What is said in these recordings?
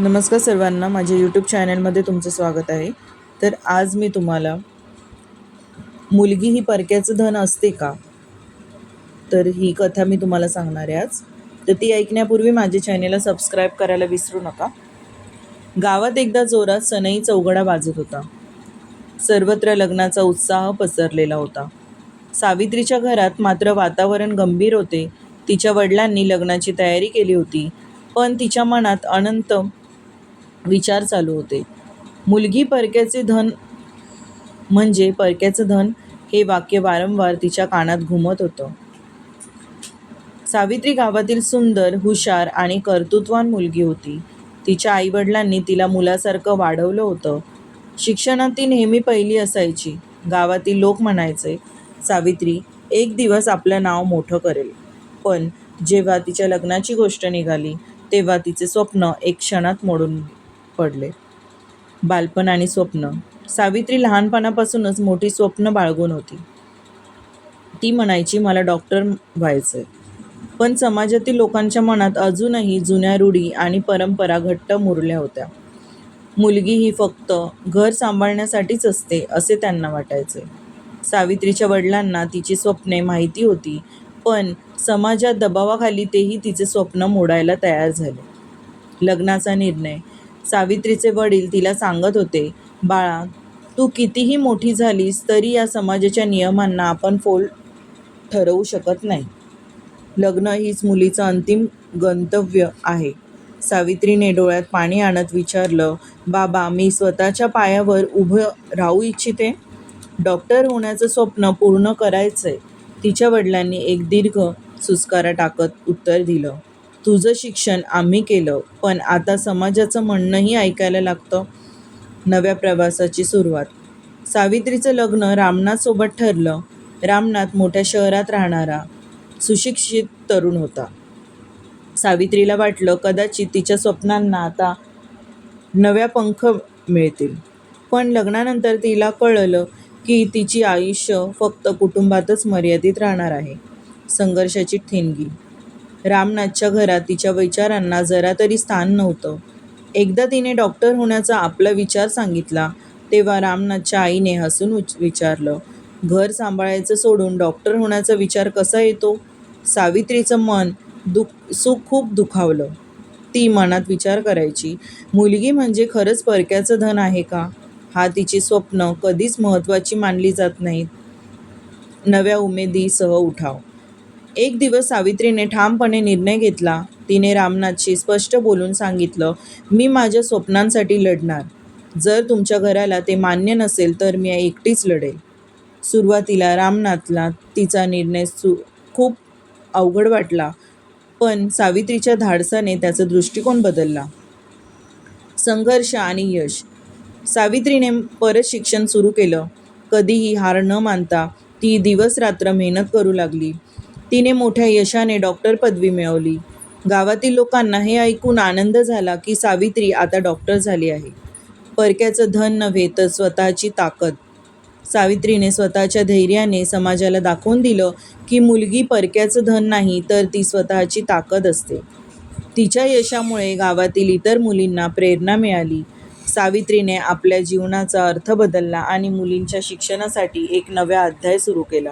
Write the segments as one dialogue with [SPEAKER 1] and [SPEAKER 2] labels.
[SPEAKER 1] नमस्कार सर्वांना माझ्या यूट्यूब चॅनलमध्ये तुमचं स्वागत आहे. तर आज मी तुम्हाला मुलगी ही परक्याचं धन असते का? तर ही कथा मी तुम्हाला सांगणार आहे आज. तर ती ऐकण्यापूर्वी माझ्या चॅनेलला सबस्क्राईब करायला विसरू नका. गावात एकदा जोरात सनई चौघडा वाजत होता. सर्वत्र लग्नाचा उत्साह पसरलेला होता. सावित्रीच्या घरात मात्र वातावरण गंभीर होते. तिच्या वडिलांनी लग्नाची तयारी केली होती. पण तिच्या मनात अनंत विचार चालू होते. मुलगी परक्याचे धन म्हणजे परक्याचं धन हे वाक्य वारंवार तिच्या कानात घुमत होतं. सावित्री गावातील सुंदर हुशार आणि कर्तृत्वान मुलगी होती. तिच्या आईवडिलांनी तिला मुलासारखं वाढवलं होतं. शिक्षणात ती नेहमी पहिली असायची. गावातील लोक म्हणायचे सावित्री एक दिवस आपलं नाव मोठं करेल. पण जेव्हा तिच्या लग्नाची गोष्ट निघाली तेव्हा तिचे स्वप्न एक क्षणात मोडून पडले. बालपण आणि स्वप्न. सावित्री लहानपणापासूनच मोठी स्वप्न बाळगून होती. ती म्हणायची मला डॉक्टर व्हायचं पण समाजातील लोकांच्या मनात अजूनही जुन्या रूढी आणि परंपरा घट्ट मुरल्या होत्या. मुलगी ही फक्त घर सांभाळण्यासाठीच असते असे त्यांना वाटायचे. सावित्रीच्या वडिलांना तिची स्वप्ने माहिती होती पण समाजात दबावाखाली तेही तिचे स्वप्न मोडायला तयार झाले. लग्नाचा निर्णय सावित्रीचे वडील तिला सांगत होते बाळा तू कितीही मोठी झालीस तरी या समाजाच्या नियमांना आपण फोल ठरवू शकत नाही. लग्न हीच मुलीचं अंतिम गंतव्य आहे. सावित्रीने डोळ्यात पाणी आणत विचारलं बाबा मी स्वतःच्या पायावर उभं राहू इच्छिते? डॉक्टर होण्याचं स्वप्न पूर्ण करायचंय. तिच्या वडिलांनी एक दीर्घ सुस्कारा टाकत उत्तर दिलं. तुझं शिक्षण आम्ही केलं पण आता समाजाचं म्हणणंही ऐकायला लागतं. नव्या प्रवासाची सुरुवात. सावित्रीचं लग्न रामनाथसोबत ठरलं. रामनाथ मोठ्या शहरात राहणारा सुशिक्षित तरुण होता. सावित्रीला वाटलं कदाचित तिच्या स्वप्नांना आता नव्या पंख मिळतील. पण लग्नानंतर तिला कळलं की तिची आयुष्य फक्त कुटुंबातच मर्यादित राहणार आहे. संघर्षाची ठिणगी. रामनाथच्या घरात तिच्या विचारांना जरा तरी स्थान नव्हतं. एकदा तिने डॉक्टर होण्याचा आपला विचार सांगितला तेव्हा रामनाथच्या आईने हसून उच- विचारलं घर सांभाळायचं सोडून डॉक्टर होण्याचा विचार कसा येतो? सावित्रीचं मन दुख सुख खूप दुखावलं. ती मनात विचार करायची मुलगी म्हणजे खरंच परक्याचं धन आहे का? हा तिची स्वप्न कधीच महत्त्वाची मानली जात नाहीत. नव्या उमेदीसह उठाव. एक दिवस सावित्रीने ठामपणे निर्णय घेतला. तिने रामनाथशी स्पष्ट बोलून सांगितलं मी माझ्या स्वप्नांसाठी लढणार. जर तुमच्या घराला ते मान्य नसेल तर मी एकटीच लढेल. सुरुवातीला रामनाथला तिचा निर्णय सु खूप अवघड वाटला पण सावित्रीच्या धाडसाने त्याचा दृष्टिकोन बदलला. संघर्ष आणि यश. सावित्रीने परत शिक्षण सुरू केलं. कधीही हार न मानता ती दिवस रात्र मेहनत करू लागली. तिने मोठ्या यशाने डॉक्टर पदवी मिळवली. गावातील लोकांना हे ऐकून आनंद झाला की सावित्री आता डॉक्टर झाली आहे. परक्याचं धन नव्हे तर स्वतःची ताकद. सावित्रीने स्वतःच्या धैर्याने समाजाला दाखवून दिलं की मुलगी परक्याचं धन नाही तर ती स्वतःची ताकद असते. तिच्या यशामुळे गावातील इतर मुलींना प्रेरणा मिळाली. सावित्रीने आपल्या जीवनाचा अर्थ बदलला आणि मुलींच्या शिक्षणासाठी एक नवा अध्याय सुरू केला.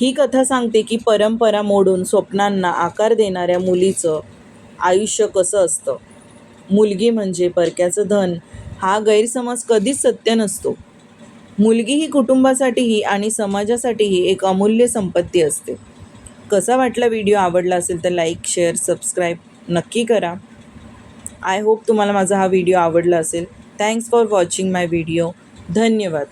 [SPEAKER 1] ही कथा सांगते की परंपरा मोडून स्वप्नांना आकार देणाऱ्या मुलीचं आयुष्य कसं असतं? मुलगी म्हणजे परक्याचं धन. हा गैरसमज कधीच सत्य नसतो. मुलगी ही कुटुंबासाठीही आणि समाजासाठीही एक अमूल्य संपत्ती असते. कसा वाटला व्हिडिओ? आवडला असेल तर लाईक शेअर सबस्क्राईब नक्की करा. आय होप तुम्हाला माझा हा व्हिडिओ आवडला असेल. Thanks for watching my video. धन्यवाद.